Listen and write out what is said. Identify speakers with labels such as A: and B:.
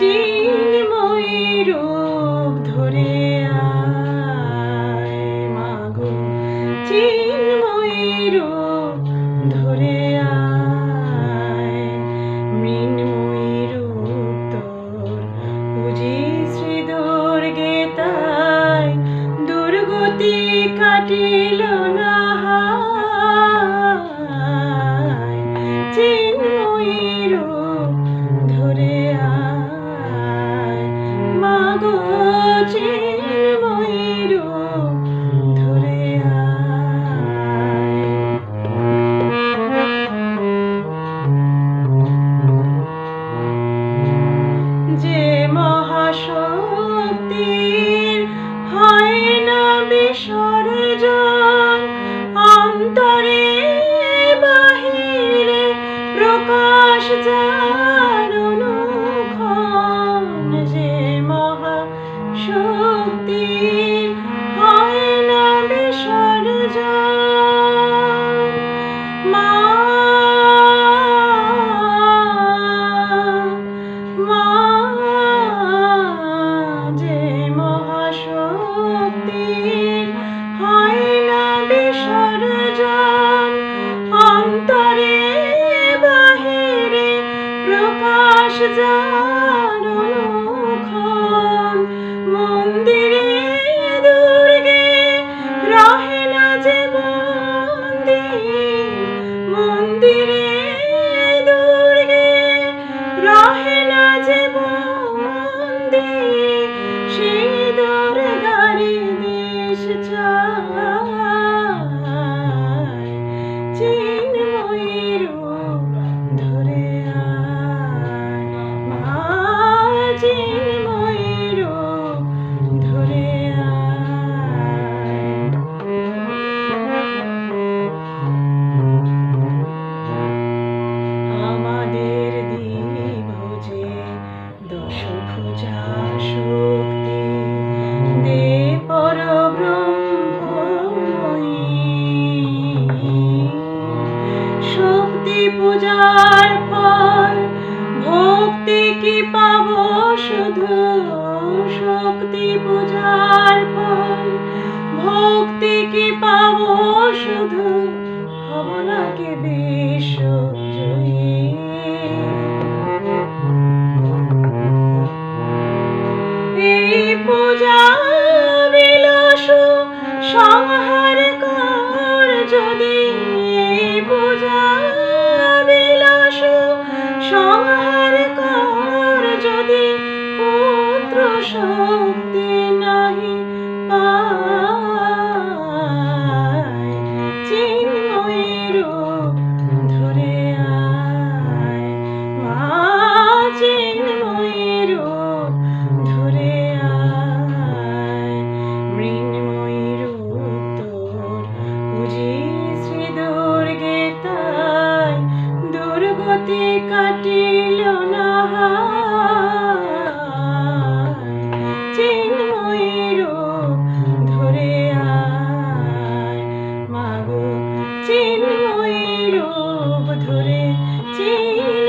A: চিন্ময়ী রূপ 说 should die. পূজার ফল। ভক্তি কি পাব? শুধু শক্তি পূজার ফল। ভক্তি কি পাব? শুধু হব নাকি বিশ্বজয়ী? চিন্ময় রূপ ধরে চিন